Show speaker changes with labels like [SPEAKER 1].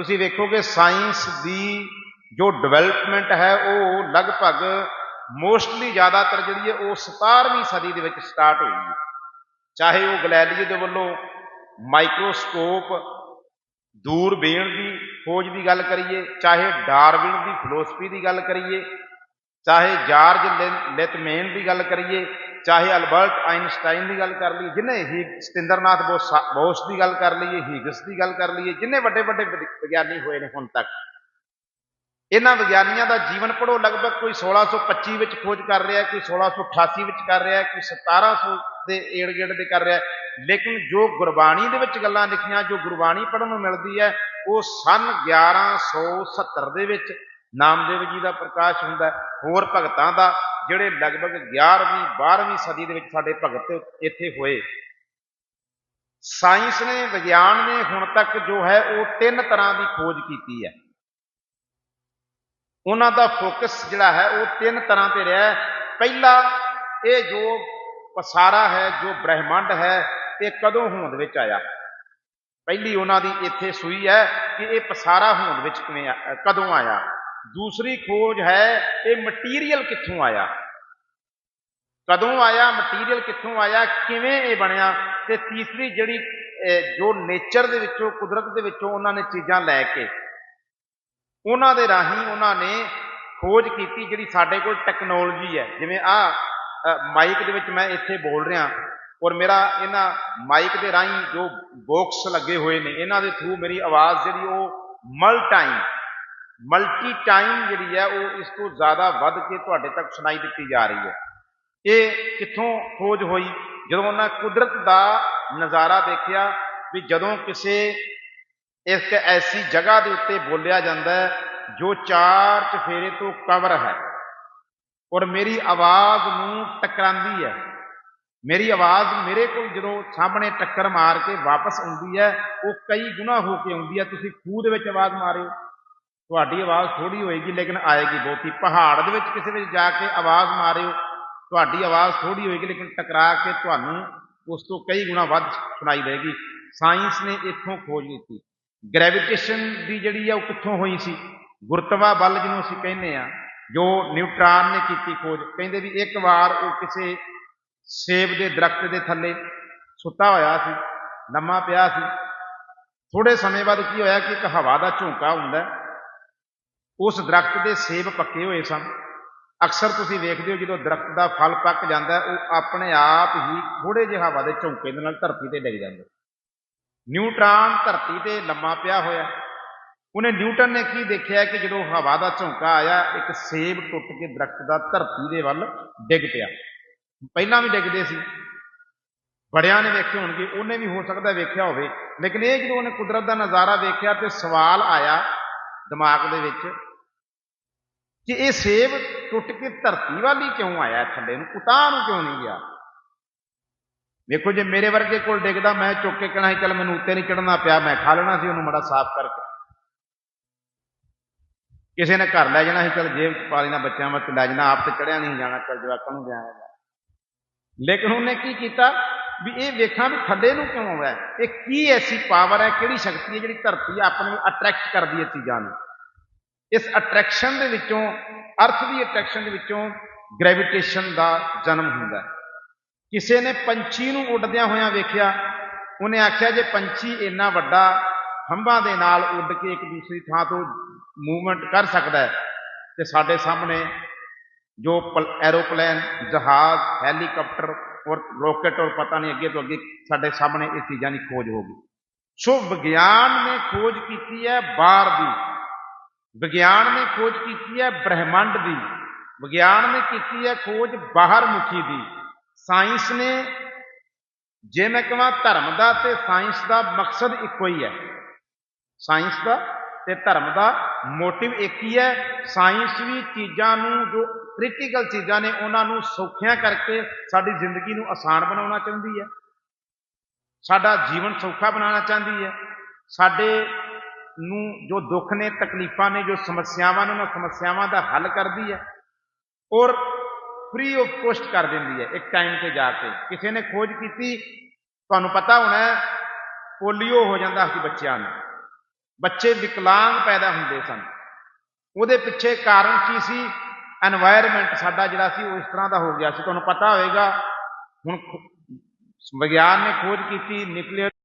[SPEAKER 1] ਤੁਸੀਂ ਵੇਖੋਗੇ ਸਾਇੰਸ ਦੀ ਜੋ ਡਿਵੈਲਪਮੈਂਟ ਹੈ, ਉਹ ਲਗਭਗ ਮੋਸਟਲੀ ਜ਼ਿਆਦਾਤਰ ਜਿਹੜੀ ਹੈ, ਉਹ 17ਵੀਂ ਸਦੀ ਦੇ ਵਿੱਚ ਸਟਾਰਟ ਹੋਈ ਹੈ। ਚਾਹੇ ਉਹ ਗਲੈਲੀਓ ਦੇ ਵੱਲੋਂ ਮਾਈਕਰੋਸਕੋਪ, ਦੂਰਬੀਨ ਦੀ ਖੋਜ ਦੀ ਗੱਲ ਕਰੀਏ, ਚਾਹੇ ਡਾਰਵਿਨ ਦੀ ਫਿਲਾਸਫੀ ਦੀ ਗੱਲ ਕਰੀਏ, ਚਾਹੇ ਜਾਰਜ ਲਿ- ਲਿਥਮੇਨ ਦੀ ਗੱਲ ਕਰੀਏ ਚਾਹੇ ਅਲਬਰਟ ਆਇਨਸਟਾਈਨ ਦੀ ਗੱਲ ਕਰ ਲਈਏ, ਜਿਨੇ ਹੀ ਸਤਿੰਦਰਨਾਥ ਬੋਸ ਬੋਸ ਦੀ ਗੱਲ ਕਰ ਲਈਏ, ਹੀਗਸ ਦੀ ਗੱਲ ਕਰ ਲਈਏ, ਜਿਨੇ ਵੱਡੇ ਵੱਡੇ ਵਿਗ- ਵਿਗਿਆਨੀ ਹੋਏ ਨੇ ਹੁਣ ਤੱਕ। ਇਹਨਾਂ ਵਿਗਿਆਨੀਆਂ ਦਾ ਜੀਵਨ ਪੜੋ ਲਗਭਗ ਕੋਈ 1625 ਵਿੱਚ ਖੋਜ ਕਰ ਰਿਹਾ, ਕੋਈ 1688 ਵਿੱਚ ਕਰ ਰਿਹਾ, ਕੋਈ 1700 ਦੇ ਏੜ ਗੇੜ ਦੇ ਕਰ ਰਿਹਾ, ਲੇਕਿਨ ਜੋ ਗੁਰਬਾਣੀ ਦੇ ਵਿੱਚ ਗੱਲਾਂ ਲਿਖੀਆਂ, ਜੋ ਗੁਰਬਾਣੀ ਪੜਨ ਨੂੰ ਮਿਲਦੀ ਹੈ, ਉਹ ਸਨ 1170 ਦੇ ਵਿੱਚ ਨਾਮਦੇਵ ਜੀ ਦਾ ਪ੍ਰਕਾਸ਼ ਹੁੰਦਾ ਹੋਰ ਭਗਤਾਂ ਦਾ, ਜਿਹੜੇ ਲਗਭਗ 11ਵੀਂ 12ਵੀਂ ਸਦੀ ਦੇ ਵਿੱਚ ਸਾਡੇ ਭਗਤ ਇੱਥੇ ਹੋਏ। ਸਾਇੰਸ ਨੇ, ਵਿਗਿਆਨ ਨੇ ਹੁਣ ਤੱਕ ਜੋ ਹੈ, ਉਹ ਤਿੰਨ ਤਰ੍ਹਾਂ ਦੀ ਖੋਜ ਕੀਤੀ ਹੈ। ਉਹਨਾਂ ਦਾ ਫੋਕਸ ਜਿਹੜਾ ਹੈ, ਉਹ ਤਿੰਨ ਤਰ੍ਹਾਂ ਤੇ ਰਿਹਾ ਪਹਿਲਾ, ਇਹ ਜੋ ਪਸਾਰਾ ਹੈ, ਜੋ ਬ੍ਰਹਿਮੰਡ ਹੈ, ਇਹ ਕਦੋਂ ਹੋਂਦ ਵਿੱਚ ਆਇਆ? ਪਹਿਲੀ ਉਹਨਾਂ ਦੀ ਇੱਥੇ ਸੂਈ ਹੈ ਕਿ ਇਹ ਪਸਾਰਾ ਹੋਂਦ ਵਿੱਚ ਕਿਵੇਂ ਕਦੋਂ ਆਇਆ? ਦੂਸਰੀ ਖੋਜ ਹੈ, ਇਹ ਮਟੀਰੀਅਲ ਕਿੱਥੋਂ ਆਇਆ? ਕਦੋਂ ਆਇਆ ਮਟੀਰੀਅਲ ਕਿੱਥੋਂ ਆਇਆ, ਕਿਵੇਂ ਇਹ ਬਣਿਆ? ਤੇ ਤੀਸਰੀ ਜਿਹੜੀ ਜੋ ਨੇਚਰ ਦੇ ਵਿੱਚੋਂ, ਕੁਦਰਤ ਦੇ ਵਿੱਚੋਂ ਉਹਨਾਂ ਨੇ ਚੀਜ਼ਾਂ ਲੈ ਕੇ, ਉਹਨਾਂ ਦੇ ਰਾਹੀਂ ਉਹਨਾਂ ਨੇ ਖੋਜ ਕੀਤੀ ਜਿਹੜੀ ਸਾਡੇ ਕੋਲ ਟੈਕਨੋਲੋਜੀ ਹੈ। ਜਿਵੇਂ ਆ ਮਾਈਕ ਦੇ ਵਿੱਚ ਮੈਂ ਇੱਥੇ ਬੋਲ ਰਿਹਾ, ਔਰ ਮੇਰਾ ਇਹਨਾਂ ਮਾਈਕ ਦੇ ਰਾਹੀਂ ਜੋ ਬਾਕਸ ਲੱਗੇ ਹੋਏ ਨੇ, ਇਹਨਾਂ ਦੇ ਥਰੂ ਮੇਰੀ ਆਵਾਜ਼ ਜਿਹੜੀ ਉਹ ਮਲ ਟਾਈਮ ਮਲਟੀ ਟਾਈਮ ਜਿਹੜੀ ਹੈ ਉਹ ਇਸ ਤੋਂ ਜ਼ਿਆਦਾ ਵੱਧ ਕੇ ਤੁਹਾਡੇ ਤੱਕ ਸੁਣਾਈ ਦਿੱਤੀ ਜਾ ਰਹੀ ਹੈ। ਇਹ ਕਿੱਥੋਂ ਖੋਜ ਹੋਈ? ਜਦੋਂ ਉਹਨਾਂ ਕੁਦਰਤ ਦਾ ਨਜ਼ਾਰਾ ਦੇਖਿਆ ਵੀ ਜਦੋਂ ਕਿਸੇ ਇੱਕ ਐਸੀ ਜਗ੍ਹਾ ਦੇ ਉੱਤੇ ਬੋਲਿਆ ਜਾਂਦਾ ਹੈ, ਜੋ ਚਾਰ ਚਫੇਰੇ ਤੋਂ ਕਵਰ ਹੈ ਔਰ ਮੇਰੀ ਆਵਾਜ਼ ਨੂੰ ਟਕਰਾਂਦੀ ਹੈ। ਮੇਰੀ ਆਵਾਜ਼ ਮੇਰੇ ਕੋਲ ਜਦੋਂ ਸਾਹਮਣੇ ਟੱਕਰ ਮਾਰ ਕੇ ਵਾਪਸ ਆਉਂਦੀ ਹੈ, ਉਹ ਕਈ ਗੁਣਾ ਹੋ ਕੇ ਆਉਂਦੀ ਹੈ। ਤੁਸੀਂ ਖੂਹ ਦੇ ਵਿੱਚ ਆਵਾਜ਼ ਮਾਰਿਓ ਤੁਹਾਡੀ ਆਵਾਜ਼ ਥੋੜੀ ਹੋਏਗੀ, ਲੇਕਿਨ ਆਏਗੀ ਬਹੁਤੀ। ਪਹਾੜ ਦੇ ਵਿੱਚ ਕਿਸੇ ਵਿੱਚ ਜਾ ਕੇ ਆਵਾਜ਼ ਮਾਰਿਓ, ਤੁਹਾਡੀ ਆਵਾਜ਼ ਥੋੜੀ ਹੋਏਗੀ, ਲੇਕਿਨ ਟਕਰਾ ਕੇ ਤੁਹਾਨੂੰ ਉਸ ਤੋਂ ਕਈ ਗੁਣਾ ਵੱਧ ਸੁਣਾਈ ਦੇਗੀ ਸਾਇੰਸ ਨੇ ਇੱਥੋਂ ਖੋਜ ਕੀਤੀ ਗ੍ਰੈਵਿਟੇਸ਼ਨ ਦੀ ਜਿਹੜੀ ਆ, ਉਹ ਕਿੱਥੋਂ ਹੋਈ ਸੀ? ਗੁਰਤਵਾ ਬਲ ਜਿਹਨੂੰ ਅਸੀਂ ਕਹਿੰਦੇ ਆ, ਜੋ ਨਿਊਟ੍ਰਾਨ ਨੇ ਕੀਤੀ ਖੋਜ, ਕਹਿੰਦੇ ਵੀ ਇੱਕ ਵਾਰ ਉਹ ਕਿਸੇ ਸੇਬ ਦੇ ਦਰਖਤ ਦੇ ਥੱਲੇ ਸੁੱਤਾ ਹੋਇਆ ਸੀ, ਲੰਮਾ ਪਿਆ ਸੀ। ਥੋੜੇ ਸਮੇਂ ਬਾਅਦ ਕੀ ਹੋਇਆ ਕਿ ਇੱਕ ਹਵਾ ਦਾ ਝੋਂਕਾ ਹੁੰਦਾ ਉਸ ਦਰਖਤ ਦੇ ਸੇਬ ਪੱਕੇ ਹੋਏ ਸਨ। ਅਕਸਰ ਤੁਸੀਂ ਵੇਖਦੇ ਹੋ ਜਦੋਂ ਦਰਖਤ ਦਾ ਫਲ ਪੱਕ ਜਾਂਦਾ, ਉਹ ਆਪਣੇ ਆਪ ਹੀ ਥੋੜੇ ਜਿਹੇ ਹਵਾ ਦੇ ਝੋਂਕੇ ਦੇ ਨਾਲ ਧਰਤੀ ਤੇ ਡਿੱਗ ਜਾਂਦਾ। ਨਿਊਟ੍ਰਾਨ ਧਰਤੀ ਤੇ ਲੰਮਾ ਪਿਆ ਹੋਇਆ। ਉਹਨੇ ਨਿਊਟਨ ਨੇ ਕੀ ਦੇਖਿਆ ਕਿ ਜਦੋਂ ਹਵਾ ਦਾ ਝੌਂਕਾ ਆਇਆ, ਇੱਕ ਸੇਬ ਟੁੱਟ ਕੇ ਦਰਖਤ ਦਾ ਧਰਤੀ ਦੇ ਵੱਲ ਡਿੱਗ ਪਿਆ। ਪਹਿਲਾਂ ਵੀ ਡਿੱਗਦੇ ਸੀ। ਬੜਿਆਂ ਨੇ ਵੇਖੇ ਹੋਣਗੇ, ਉਹਨੇ ਵੀ ਹੋ ਸਕਦਾ ਵੇਖਿਆ ਹੋਵੇ। ਲੇਕਿਨ ਇਹ ਜਦੋਂ ਉਹਨੇ ਕੁਦਰਤ ਦਾ ਨਜ਼ਾਰਾ ਵੇਖਿਆ ਤੇ ਸਵਾਲ ਆਇਆ ਦਿਮਾਗ ਦੇ ਵਿੱਚ ਕਿ ਇਹ ਸੇਬ ਟੁੱਟ ਕੇ ਧਰਤੀ ਵੱਲ ਹੀ ਕਿਉਂ ਆਇਆ ਥੱਲੇ ਨੂੰ ਉਤਾਂ ਨੂੰ ਕਿਉਂ ਨਹੀਂ ਗਿਆ? ਵੇਖੋ ਜੇ ਮੇਰੇ ਵਰਗੇ ਕੋਲ ਡਿੱਗਦਾ, ਮੈਂ ਚੁੱਕ ਕੇ ਕਹਿਣਾ ਸੀ, ਚੱਲ ਮੈਨੂੰ ਉੱਤੇ ਨਹੀਂ ਚੜਨਾ ਪਿਆ, ਮੈਂ ਖਾ ਲੈਣਾ ਸੀ, ਉਹਨੂੰ ਮੜਾ ਸਾਫ਼ ਕਰਕੇ। ਕਿਸੇ ਨੇ ਘਰ ਲੈ ਜਾਣਾ ਸੀ, ਚੱਲ ਜੇਬ ਚ ਪਾ ਲੈਣਾ ਬੱਚਿਆਂ ਵਾਸਤੇ, ਲੈ ਜਾਣਾ, ਆਪ ਤੇ ਚੜਿਆ ਨਹੀਂ ਜਾਣਾ, ਚੱਲ ਜਵਾਕਾਂ ਨੂੰ ਜਾਣਾ ਲੇਕਿਨ ਉਹਨੇ ਕੀ ਕੀਤਾ? ਵੀ ਇਹ ਵੇਖਾਂ ਵੀ ਥੱਲੇ ਨੂੰ ਕਿਉਂ ਆਇਆ ਇਹ ਕੀ ਐਸੀ ਪਾਵਰ ਹੈ, ਕਿਹੜੀ ਸ਼ਕਤੀ ਹੈ ਜਿਹੜੀ ਧਰਤੀ ਆਪਣੇ ਨੂੰ ਅਟਰੈਕਟ ਕਰਦੀ ਹੈ ਚੀਜ਼ਾਂ ਨੂੰ? ਇਸ ਅਟਰੈਕਸ਼ਨ ਦੇ ਵਿੱਚੋਂ, ਅਰਥ ਦੀ ਅਟਰੈਕਸ਼ਨ ਦੇ ਵਿੱਚੋਂ ਗ੍ਰੈਵਿਟੇਸ਼ਨ ਦਾ ਜਨਮ ਹੁੰਦਾ ਹੈ। ਕਿਸੇ ਨੇ ਪੰਛੀ ਨੂੰ ਉੱਡਦਿਆਂ ਹੋਇਆਂ ਵੇਖਿਆ, ਉਹਨੇ ਆਖਿਆ ਜੇ ਪੰਛੀ ਇੰਨਾ ਵੱਡਾ ਖੰਭਾਂ ਦੇ ਨਾਲ ਉੱਡ ਕੇ ਇੱਕ ਦੂਸਰੀ ਥਾਂ ਤੋਂ ਮੂਵਮੈਂਟ ਕਰ ਸਕਦਾ ਹੈ, ਤੇ ਸਾਡੇ ਸਾਹਮਣੇ ਜੋ ਪਲ- ਐਰੋਪਲੇਨ ਜਹਾਜ਼ ਹੈਲੀਕਾਪਟਰ ਔਰ ਰੋਕਟ ਔਰ ਪਤਾ ਨਹੀਂ ਅੱਗੇ ਤੋਂ ਅੱਗੇ ਸਾਡੇ ਸਾਹਮਣੇ ਇਹ ਚੀਜ਼ਾਂ ਦੀ ਖੋਜ ਹੋ ਗਈ। ਸੋ ਵਿਗਿਆਨ ਨੇ ਖੋਜ ਕੀਤੀ ਹੈ ਬਾਹਰ ਦੀ। ਵਿਗਿਆਨ ਨੇ ਖੋਜ ਕੀਤੀ ਹੈ ਬ੍ਰਹਿਮੰਡ ਦੀ। ਵਿਗਿਆਨ ਨੇ ਕੀਤੀ ਹੈ ਖੋਜ ਬਾਹਰ ਮੁਖੀ ਦੀ। ਸਾਇੰਸ ਨੇ ਜੇ ਮੈਂ ਕਹਾਂ ਧਰਮ ਦਾ ਤੇ ਸਾਇੰਸ ਦਾ ਮਕਸਦ ਇੱਕੋ ਹੀ ਹੈ। ਸਾਇੰਸ ਦਾ ਤੇ ਧਰਮ ਦਾ ਮੋਟਿਵ ਇੱਕ ਹੀ ਹੈ। ਸਾਇੰਸ ਵੀ ਚੀਜ਼ਾਂ ਨੂੰ, ਜੋ ਕ੍ਰਿਟੀਕਲ ਚੀਜ਼ਾਂ ਨੇ, ਉਹਨਾਂ ਨੂੰ ਸੌਖਿਆਂ ਕਰਕੇ ਸਾਡੀ ਜ਼ਿੰਦਗੀ ਨੂੰ ਆਸਾਨ ਬਣਾਉਣਾ ਚਾਹੁੰਦੀ ਹੈ। ਸਾਡਾ ਜੀਵਨ ਸੌਖਾ ਬਣਾਉਣਾ ਚਾਹੁੰਦੀ ਹੈ। ਸਾਡੇ ਨੂੰ ਜੋ ਦੁੱਖ ਨੇ, ਤਕਲੀਫਾਂ ਨੇ, ਜੋ ਸਮੱਸਿਆਵਾਂ ਨੇ, ਉਹਨਾਂ ਸਮੱਸਿਆਵਾਂ ਦਾ ਹੱਲ ਕਰਦੀ ਹੈ ਔਰ ਫ੍ਰੀ ਆਫ ਕੋਸਟ ਕਰ ਦਿੰਦੀ ਹੈ ਇੱਕ ਟਾਈਮ ਤੇ ਜਾ ਕੇ। ਕਿਸੇ ਨੇ ਖੋਜ ਕੀਤੀ, ਤੁਹਾਨੂੰ ਪਤਾ ਹੋਣਾ ਪੋਲੀਓ ਹੋ ਜਾਂਦਾ ਸੀ ਬੱਚਿਆਂ ਨੂੰ। ਬੱਚੇ ਵਿਕਲਾਂਗ ਪੈਦਾ ਹੁੰਦੇ ਸਨ। ਉਹਦੇ ਪਿੱਛੇ ਕਾਰਨ ਕੀ ਸੀ? এনवायरमेंट ਸਾਡਾ ਜਿਹੜਾ ਸੀ, ਉਹ ਇਸ ਤਰ੍ਹਾਂ ਦਾ ਹੋ ਗਿਆ ਸੀ। ਤੁਹਾਨੂੰ ਪਤਾ ਹੋਵੇਗਾ, ਹੁਣ ਵਿਗਿਆਨ ਨੇ ਖੋਜ ਕੀਤੀ ਨਿਊਕਲੀਅਰ